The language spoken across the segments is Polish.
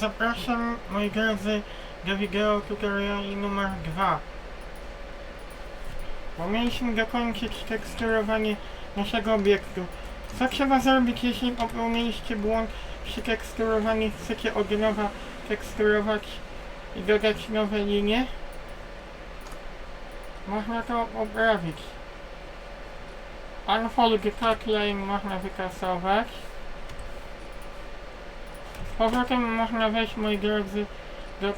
zapraszam moi drodzy do wideo tutoriali numer 2. Bo mieliśmy dokończyć teksturowanie naszego obiektu. Co trzeba zrobić, jeśli popełniliście błąd przy teksturowaniu, chcecie od nowa teksturować i dodać nowe linie? Można to poprawić. Unfold Line można wykasować. Powrotem można wejść, moi drodzy, do e,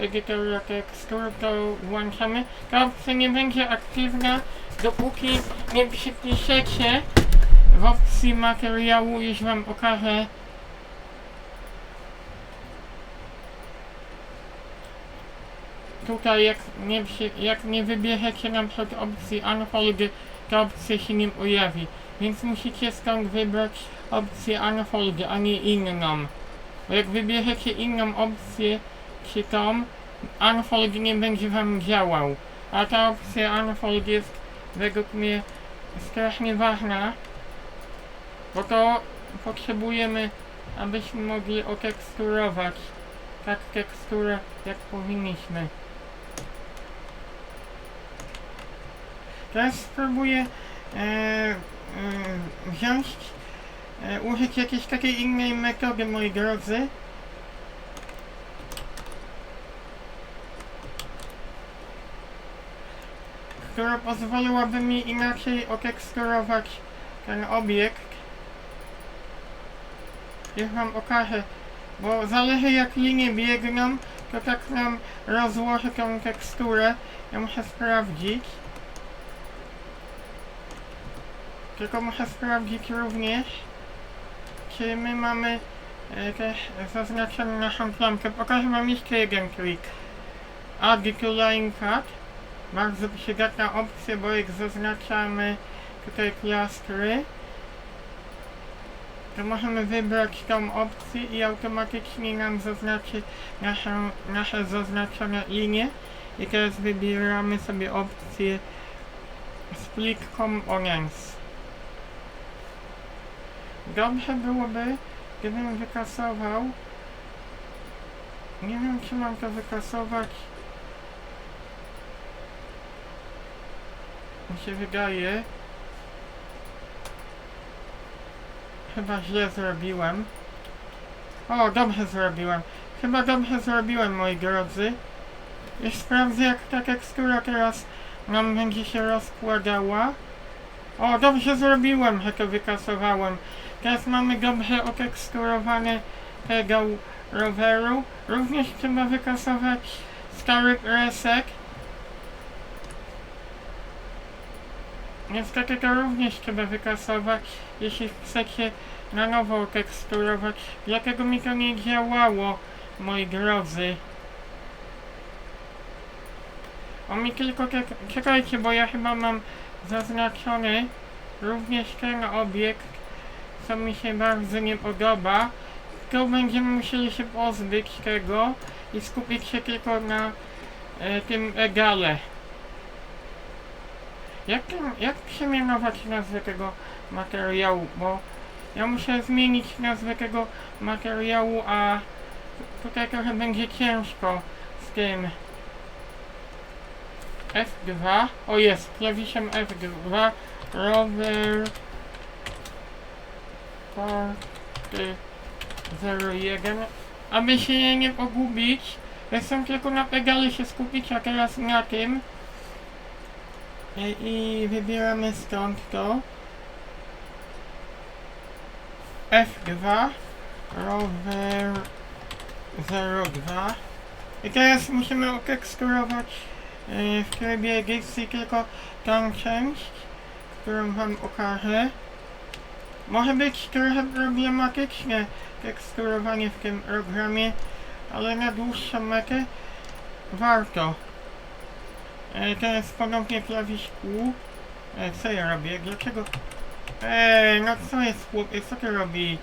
edytora tekstur, to włączamy. Ta opcja nie będzie aktywna, dopóki nie przypiszecie w opcji materiału, już wam pokażę tutaj jak nie, jak nie wybierzecie na przykład opcji Unfold, ta opcja się nie pojawi. Więc musicie stąd wybrać opcję Unfold, a nie inną. Jak wybierzecie inną opcję, czy tą, Unfold nie będzie wam działał. A ta opcja Unfold jest według mnie strasznie ważna, bo to potrzebujemy, abyśmy mogli oteksturować tak teksturę, jak powinniśmy. Teraz spróbuję e, e, wziąć, użyć jakiejś takiej innej metody, moi drodzy. która pozwoliłaby mi inaczej oteksturować ten obiekt. Już wam okażę, bo zależy jak linie biegną, to tak nam rozłoży tą teksturę. Ja muszę sprawdzić. Tylko muszę sprawdzić również, czy my mamy e, też zaznaczoną naszą plamkę. Pokażę wam jeszcze jeden trik. Add to line cut. Bardzo przydatna opcja, bo jak zaznaczamy tutaj plastry, to możemy wybrać tą opcję i automatycznie nam zaznaczy naszą, nasze zaznaczone linie. I teraz wybieramy sobie opcję Split Components. Dobrze byłoby, gdybym wykasował. Nie wiem, czy mam to wykasować. Mi się wydaje. Chyba źle zrobiłem. O, dobrze zrobiłem. Chyba dobrze zrobiłem, moi drodzy. Już sprawdzę, jak ta tekstura teraz nam będzie się rozkładała. O, dobrze zrobiłem, że to wykasowałem. Teraz mamy dobrze oteksturowane pedał roweru. Również trzeba wykasować stary presek. Niestety to również trzeba wykasować, jeśli chcecie na nowo teksturować. Dlatego mi to nie działało, moi drodzy. O mi tylko czek czekajcie, bo ja chyba mam zaznaczony również ten obiekt, co mi się bardzo nie podoba. To będziemy musieli się pozbyć tego i skupić się tylko na e, tym egale. Jak, jak przemianować nazwę tego materiału? Bo ja muszę zmienić nazwę tego materiału, a tutaj trochę będzie ciężko z tym. F2, o jest, klawiszem F2, rower 01, aby się nie pogubić, chcę tylko na pedale się skupić, a teraz na tym. I, i wybieramy stąd to. F2 rower 02 i teraz musimy oteksturować yy, w trybie edycji tylko tą część, którą wam okażę. Może być trochę problematyczne teksturowanie w tym programie, ale na dłuższą metę warto. E, teraz ponownie klawisz Q. E, co ja robię? Dlaczego? Ej, no co jest chłopie? Co ty robić?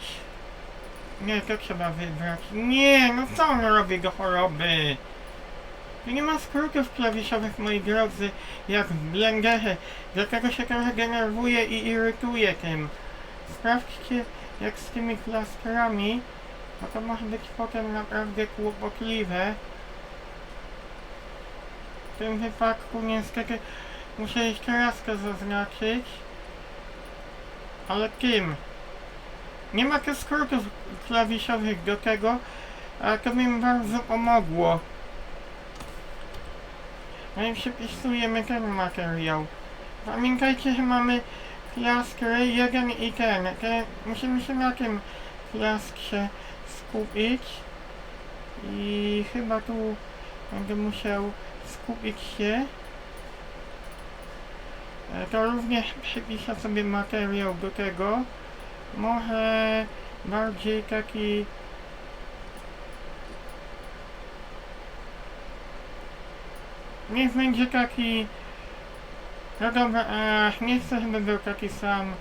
Nie, to trzeba wybrać. Nie, no co on robi do choroby? Tu nie ma skrótów klawiszowych, moi drodzy, jak w Blenderze. Dlatego się trochę denerwuję i irytuję tym. Sprawdźcie, jak z tymi plastrami No to może być potem naprawdę kłopotliwe. W tym wypadku niestety muszę jeszcze raz to zaznaczyć. Ale kim? Nie ma tu skrótów klawiszowych do tego, a to mi bardzo pomogło. No i przepisujemy ten materiał. Pamiętajcie, że mamy klaskry jeden i ten. Te, musimy się na tym klaskrze skupić. I chyba tu będę musiał skupić się. E, To również przepiszę sobie materiał do tego. Może bardziej taki Niech będzie taki No dobra, e, nie chcę, żeby był taki sam.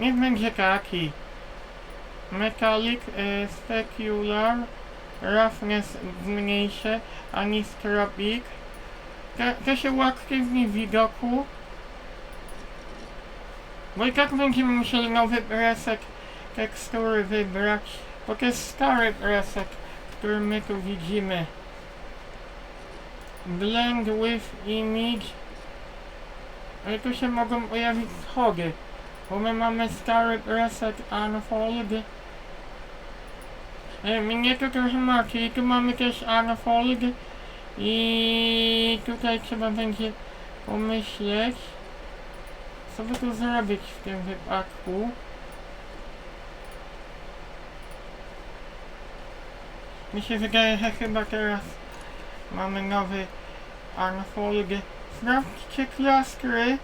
Niech będzie taki. Metallic, e, specular Roughness zmniejszę Anisotropic to, to się uaktywni w widoku. Bo i tak będziemy musieli nowy presek tekstury wybrać Bo to jest stary presek, który my tu widzimy. Blend with image Ale tu się mogą pojawić schody Bo my mamy stary preset unfold E, Mnie to trochę martwi, tu mamy też unfold I tutaj trzeba będzie pomyśleć Co by tu zrobić w tym wypadku. Mi się wydaje, że chyba teraz mamy nowy unfold Sprawdźcie klaskry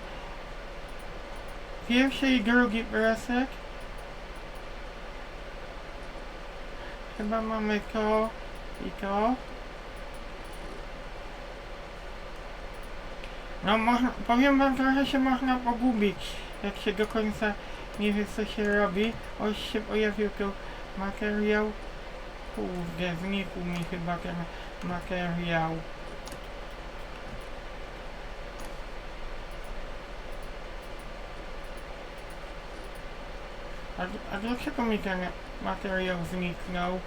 Pierwszy i drugi presek Chyba mamy to i to. No można, powiem wam, trochę się można pogubić, jak się do końca nie wie co się robi. Oś się pojawił tu materiał. Kurde, znikł mi chyba ten materiał. A, a dlaczego mi ten materiał zniknął?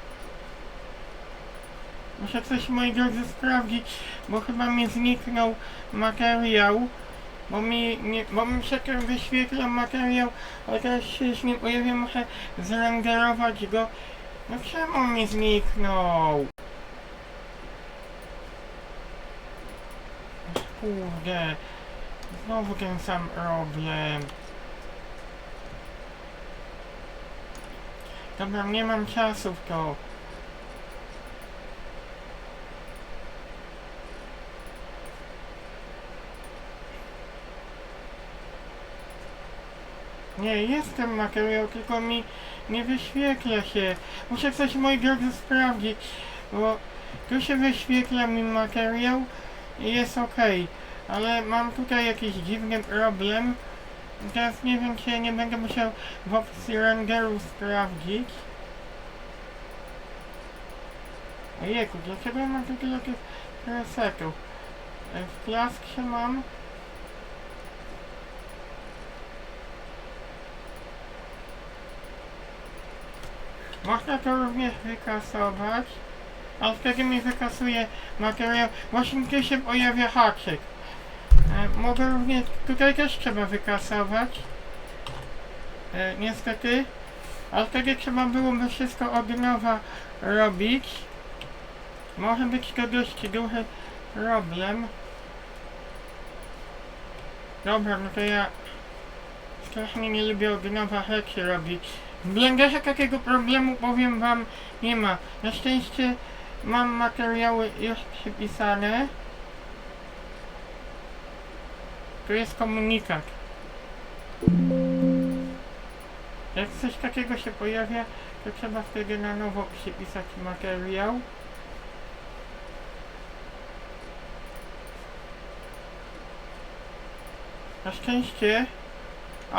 Muszę coś moi drodzy sprawdzić, bo chyba mi zniknął materiał. Bo mi, nie, bo mi się tam wyświetla materiał, ale teraz się już nie pojawia, muszę zrenderować go. No czemu mi zniknął? Kurde, znowu ten sam problem. Dobra, nie mam czasu w to. Nie, jestem materiał, tylko mi nie wyświetla się. Muszę coś moi drodzy sprawdzić, bo tu się wyświetla mi materiał i jest ok, ale mam tutaj jakiś dziwny problem. Teraz nie wiem, czy nie będę musiał w opcji renderu sprawdzić. Ojejku, dlaczego ja mam tyle tych presetów? E, W klaskrze mam Można to również wykasować, ale wtedy mi wykasuje materiał. Właśnie tu się pojawia haczyk. E, mogę również, tutaj też trzeba wykasować. E, niestety. Ale wtedy trzeba byłoby wszystko od nowa robić. Może być to dość duży problem. Dobra, no to ja strasznie nie lubię od nowa rzeczy robić. W Blenderze takiego problemu powiem wam nie ma. Na szczęście mam materiały już przypisane. Tu jest komunikat. Jak coś takiego się pojawia, to trzeba wtedy na nowo przypisać materiał. Na szczęście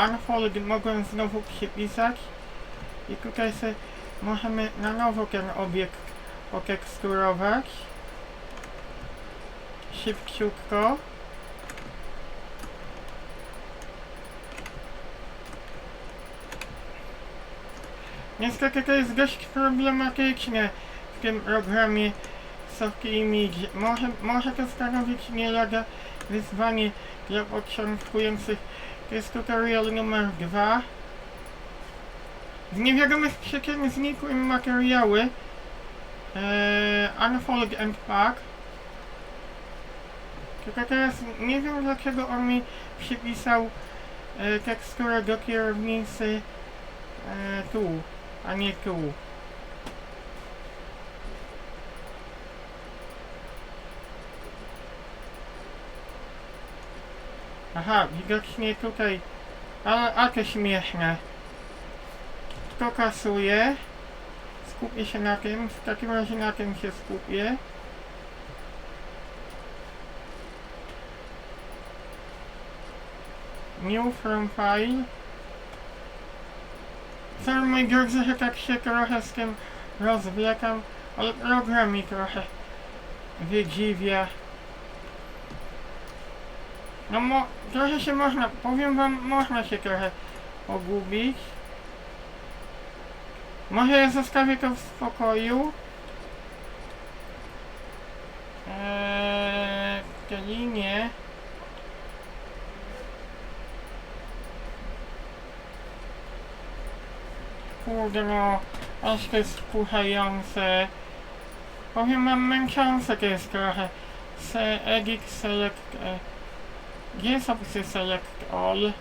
Unfold mogłem znowu przypisać i tutaj sobie możemy na nowo ten obiekt oteksturować szybciutko Niestety to jest dość problematyczne w tym programie Software Media. Może, może to stanowić nie wyzwanie dla początkujących. To jest tutorial numer 2. Z niewiadomych przyczyn znikły materiały eee, Unfold and Pack. Tylko teraz nie wiem dlaczego on mi przypisał e, teksturę do kierownicy e, tu, a nie tu. Aha, widocznie tutaj, ale a to śmieszne. To kasuje. Skupię się na tym, w takim razie na tym się skupię. New from file. Sorry moi drodzy, tak się trochę z tym rozwlekam, ale program mi trochę wydziwia. No mo, trochę się można, powiem wam, można się trochę pogubić. Może ja zostawię to w spokoju. Eee, te linie. Kurde no, aż to jest wkuchające. Powiem wam, męczące to jest trochę. Se, edit, select, e, gdzie jest opcja select all?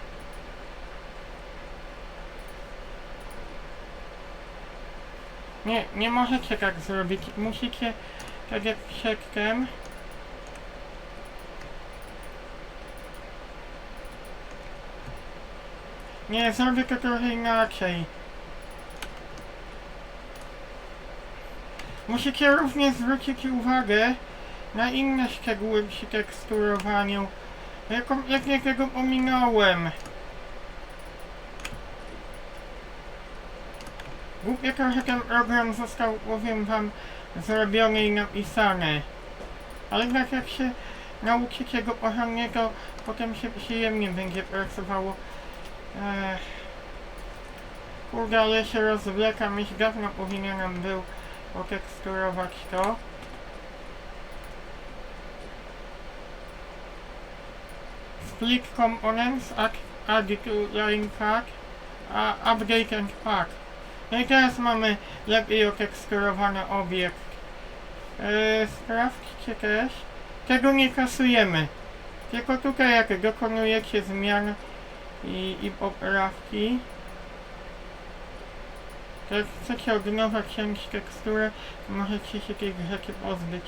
Nie, nie możecie tak zrobić. Musicie, tak jak przedtem. Nie, zrobię to trochę inaczej. Musicie również zwrócić uwagę na inne szczegóły przy teksturowaniu. Jaką, jak jakiego pominąłem. Głupie trochę ten program został, powiem wam, zrobiony i napisany. Ale tak jak się nauczycie go porządnie, to potem się przyjemnie będzie pracowało. Ech. Kurde, ale się rozwlekam, już dawno powinienem był poteksturować to. Split components, add, add to line pack, a update and pack. No i teraz mamy lepiej oteksturowany obiekt. Eee, sprawdźcie też. Tego nie kasujemy. Tylko tutaj jak dokonujecie zmian i, i poprawki. To nowa ciąć teksturę, to możecie się tych rzeczy pozbyć.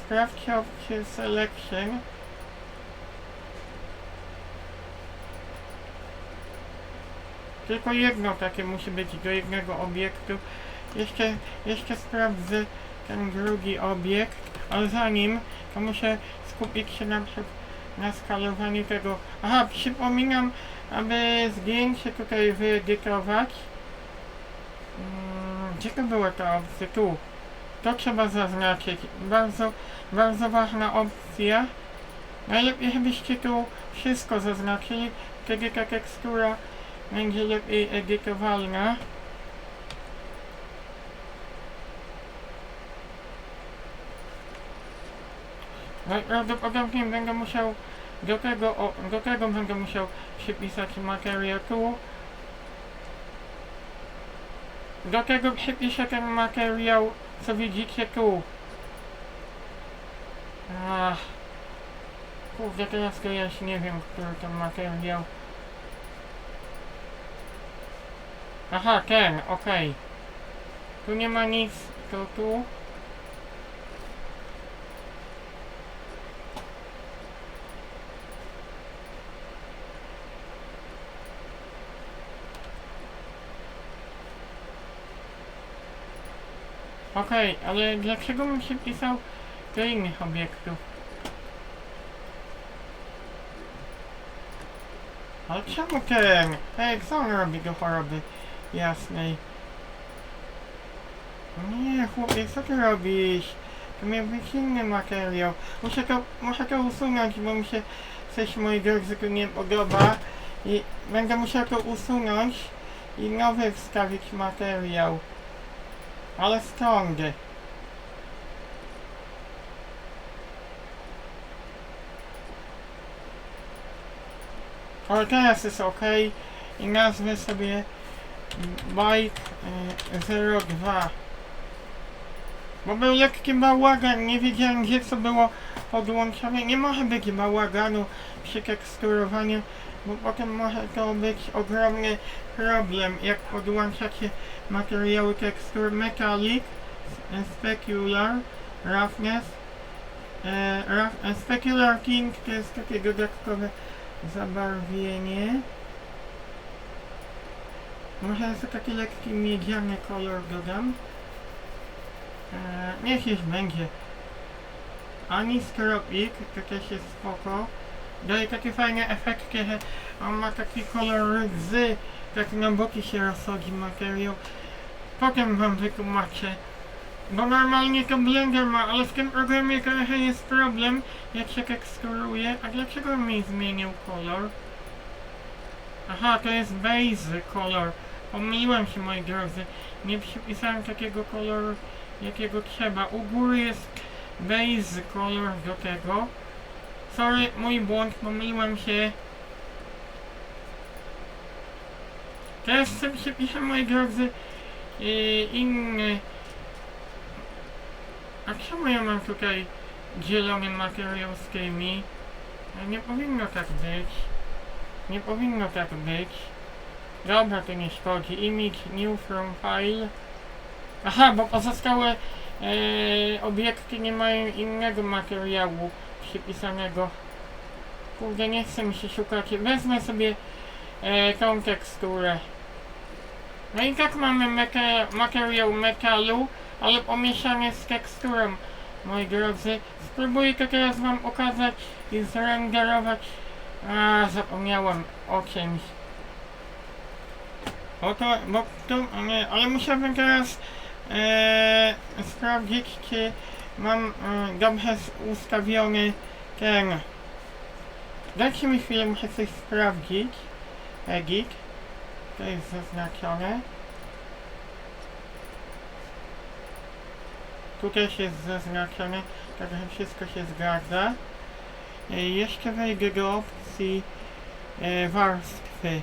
Sprawdźcie opcję Selection. Tylko jedno takie musi być do jednego obiektu. Jeszcze, jeszcze sprawdzę ten drugi obiekt, ale zanim to muszę skupić się na przykład na skalowaniu tego. Aha, przypominam, aby zdjęcie tutaj wyedytować. Mm, Gdzie to była ta opcja? Tu. To trzeba zaznaczyć. Bardzo, bardzo ważna opcja. Najlepiej, żebyście tu wszystko zaznaczyli, wtedy ta tekstura będzie lepiej edytowalna. Najprawdopodobniej będę musiał do tego, o, do tego będę musiał przypisać materiał tu. Do tego przypiszę ten materiał, co widzicie tu. Ach. Kurde, teraz to ja już nie wiem, który ten materiał. Aha, ten, okej. Tu nie ma nic, to tu. Okej, ale dlaczego mi się pisał do innych obiektów? Ale czemu ten? Ej, co on robi do choroby jasnej? Nie, chłopie, co ty robisz? To miał być inny materiał. Muszę to, muszę to usunąć, bo mi się coś moi drodzy tu nie podoba. I będę musiał to usunąć i nowy wstawić materiał. Ale strondy. O, teraz jest ok i nazwę sobie Bike y, 02 bo był lekki bałagan, nie wiedziałem gdzie co było podłączone. Nie może być bałaganu przy teksturowaniu, bo potem może to być ogromny problem, jak podłączacie materiały tekstur Metallic, e, Specular, Roughness. E, rough, e, Specular King to jest takie dodatkowe zabarwienie. Może to taki lekki miedziany kolor dodam. Eee, niech już będzie. Ani skropik, to też jest spoko. Daje takie fajne efekty, że on ma taki kolor rdzy, tak na boki się rozchodzi materiał. Potem wam wytłumaczę. Bo normalnie to Blender ma, ale w tym programie trochę jest problem, jak się teksturuje. A dlaczego mi zmienił kolor? Aha, to jest base kolor. Pomyliłem się moi drodzy. Nie przypisałem takiego koloru jakiego trzeba. U góry jest base color do tego. Sorry, mój błąd, pomyliłem się. Teraz sobie się pisze, moi drodzy, yy, inny. A czemu ja mam tutaj zielony materiał z tymi? No, Nie powinno tak być. Nie powinno tak być. Dobra, to nie szkodzi. Image new from file. Aha, bo pozostałe e, obiekty nie mają innego materiału przypisanego. Kurde, nie chcę mi się szukać. Wezmę sobie e, tą teksturę. No i tak mamy materiał metalu, ale pomieszany z teksturą, moi drodzy. Spróbuję to teraz wam pokazać i zrenderować. A, zapomniałem o czymś. Oto, bo tu, nie, ale musiałbym teraz e, sprawdzić, czy mam e, dobrze ustawiony ten. Dajcie mi chwilę, muszę coś sprawdzić. Edit. To jest zaznaczone. Tu też jest zaznaczone, także wszystko się zgadza. E, jeszcze wejdę do opcji e, warstwy.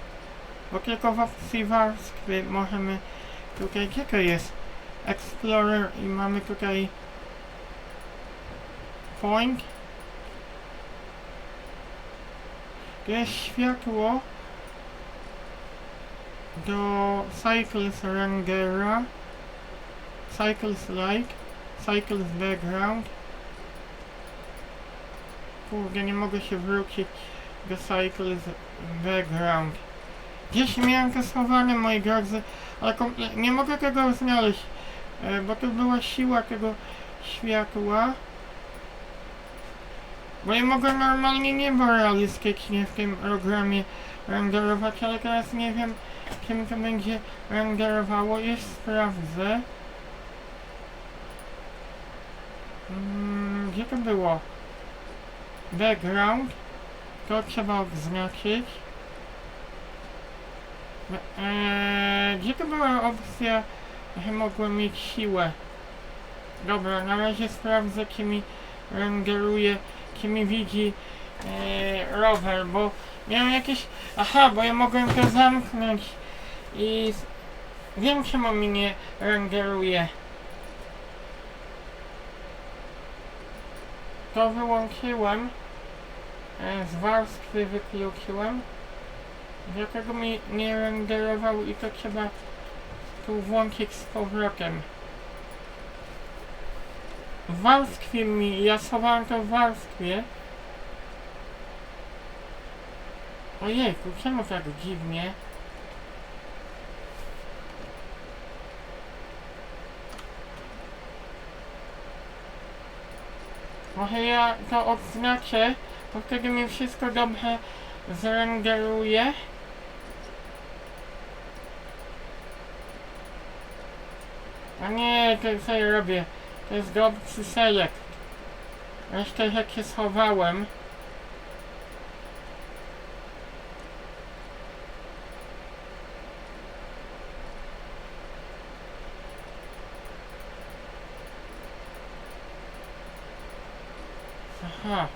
Bo tylko w opcji warstwy możemy tutaj, gdzie to jest? Explorer i mamy tutaj point. To jest światło do Cycles Rendera, Cycles Like, Cycles Background. Kurde, nie mogę się wrócić do Cycles Background. Gdzieś miałem to schowane, moi drodzy, ale nie mogę tego znaleźć, e, bo to była siła tego światła. Bo ja mogę normalnie niebo realistycznie w tym programie renderować, ale teraz nie wiem, czym to będzie renderowało. Już sprawdzę. Mm, gdzie to było? Background. To trzeba odznaczyć. Eee, gdzie to była opcja, że mogłem mieć siłę? Dobra, na razie sprawdzę, czy mi renderuje, czy mi widzi eee, rower, bo miałem jakieś... Aha, bo ja mogłem to zamknąć i... Wiem, czemu mi nie. To wyłączyłem. E, z warstwy wykluczyłem. Dlatego mi nie renderował i to trzeba tu włączyć z powrotem. W warstwie mi, ja schowałem to w warstwie. Ojejku, czemu tak dziwnie? Może ja to odznaczę, bo wtedy mi wszystko dobrze zrenderuje. A nie, to co ja robię? To jest do opcji select. Resztę rzeczy schowałem. Aha.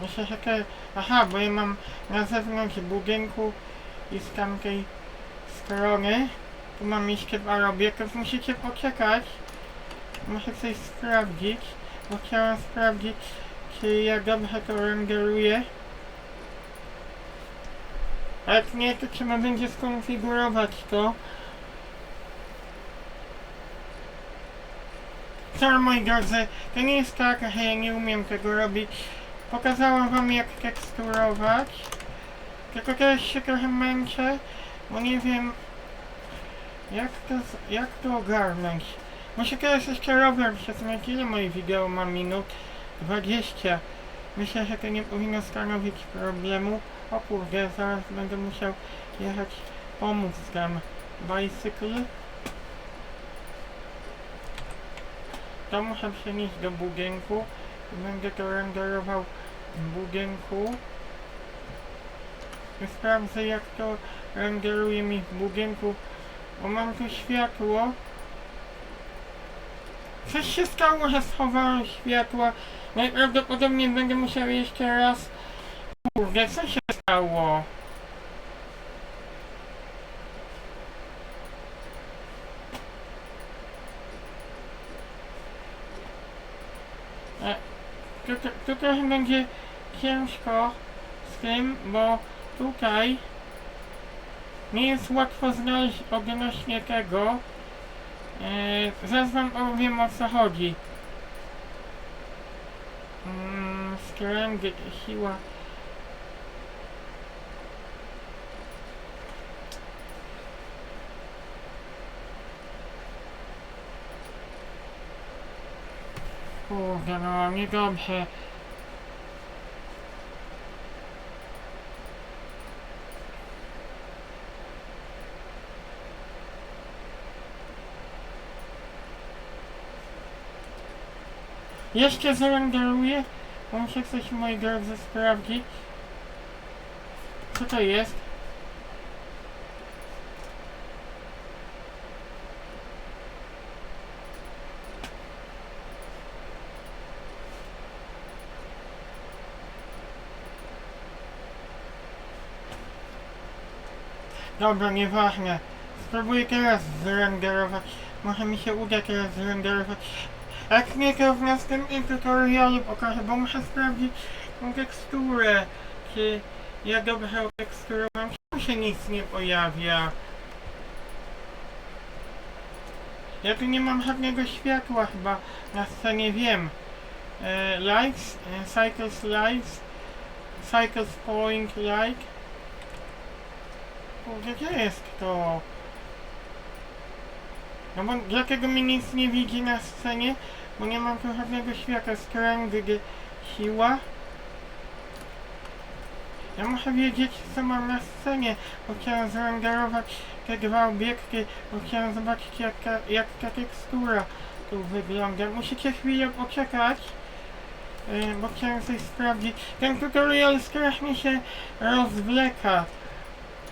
Myślę, że to... Aha, bo ja mam na zewnątrz budynku i z tamtej strony tu mam jeszcze parobie, to musicie poczekać. Muszę coś sprawdzić, bo chciałem sprawdzić, czy ja dobrze to renderuję. Jak nie, to trzeba będzie skonfigurować to. Sorry moi drodzy, to nie jest tak, że ja nie umiem tego robić. Pokazałam wam jak teksturować. Tylko teraz się trochę męczę, bo nie wiem jak to, jak to ogarnąć. Muszę teraz jeszcze rower przesunąć. Ile moje wideo ma minut? 20. Myślę, że to nie powinno stanowić problemu. O kurde, zaraz będę musiał jechać pomóc tam. Bicycle. To muszę przenieść do budynku. i Będę to renderował w budynku. I Sprawdzę jak to renderuje mi w budynku. Bo mam tu światło. Coś się stało, że schowałem światła. Najprawdopodobniej będę musiał jeszcze raz... Kurde, co się stało? E, tu, tu, tu trochę będzie ciężko z tym, bo tutaj nie jest łatwo znaleźć odnośnie tego. E, zaraz wam powiem o co chodzi. Mm, strength, siła. Kurde, no niedobrze. Jeszcze zarenderuję. bo Muszę coś w mojej drodze sprawdzić. Co to jest? Dobra, nieważne. Spróbuję teraz zrenderować. Może mi się uda teraz zrenderować. Jak nie, to w następnym tutorialu pokażę, bo muszę sprawdzić tą teksturę. Czy ja dobrze oteksturowałem? Czemu się nic nie pojawia? Ja tu nie mam żadnego światła chyba na scenie, wiem. E, e, cycles lights, cycles point. Kurde, gdzie jest to? No bo dlatego mi nic nie widzi na scenie, bo nie mam tu żadnego światła. Strength, siła. Ja muszę wiedzieć co mam na scenie, bo chciałem zrenderować te dwa obiekty, bo chciałem zobaczyć jak ta, jak ta tekstura tu wygląda. Musicie chwilę poczekać, yy, bo chciałem coś sprawdzić. Ten tutorial strasznie się rozwleka.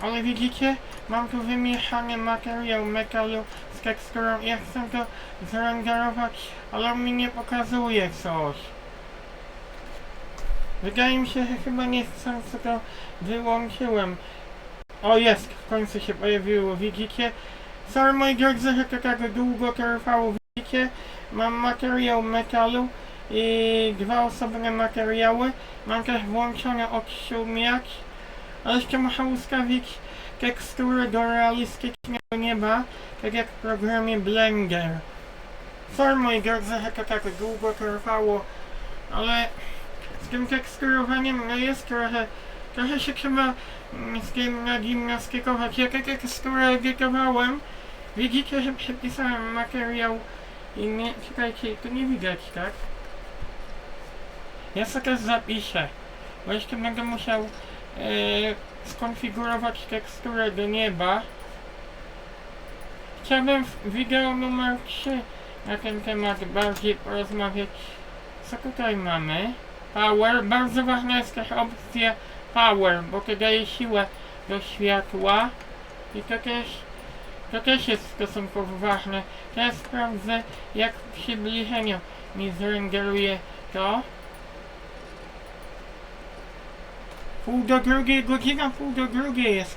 Ale widzicie, mam tu wymieszany materiał metalu z teksturą ja chcę to zrenderować, ale on mi nie pokazuje coś. Wydaje mi się, że chyba nie chcę, co to wyłączyłem. O jest, w końcu się pojawiło, widzicie? Sorry moi drodzy, że to tak długo trwało, widzicie? Mam materiał metalu i dwa osobne materiały. Mam też włączone odszumiać. Ale jeszcze muszę ustawić teksturę do realistycznego nieba, tak jak w programie Blender. Sorry moi drodzy, że to tak długo trwało, ale z tym teksturowaniem no jest trochę, trochę się trzeba mm, z tym nagimnastykować. Ja tę teksturę edytowałem, widzicie, że przepisałem materiał i nie, czekajcie, to nie widać, tak? Ja sobie też zapiszę, bo jeszcze będę musiał skonfigurować teksturę do nieba. Chciałbym w wideo numer 3 na ten temat bardziej porozmawiać. Co tutaj mamy? Power. Bardzo ważna jest też opcja Power, bo to daje siłę do światła. I to też To też jest stosunkowo ważne. Teraz sprawdzę, jak w przybliżeniu mi zrenderuje to. Pół do drugiej, godzina pół do drugiej jest.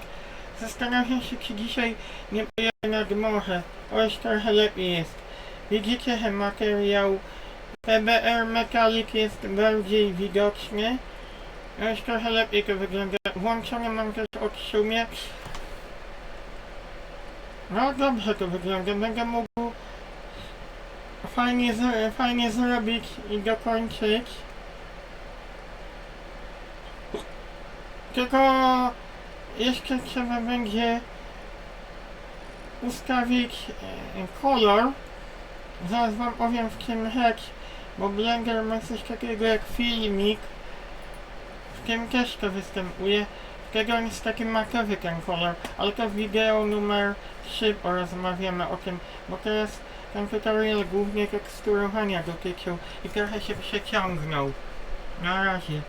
Zastanawiam się, czy dzisiaj nie pojadę nad morze. O, już trochę lepiej jest. Widzicie, że materiał PBR Metallic jest bardziej widoczny. Już trochę lepiej to wygląda. Włączone mam też odszumie. No dobrze to wygląda. Będę mógł fajnie, fajnie zrobić i dokończyć. Tylko jeszcze trzeba będzie ustawić e, kolor. Zaraz wam powiem w czym rzecz, bo Blender ma coś takiego jak filmik. W tym też to występuje. Tego on jest taki matowy ten kolor, ale to w wideo numer 3 porozmawiamy o tym, bo teraz ten tutorial głównie teksturowania dotyczył i trochę się przeciągnął. Na razie.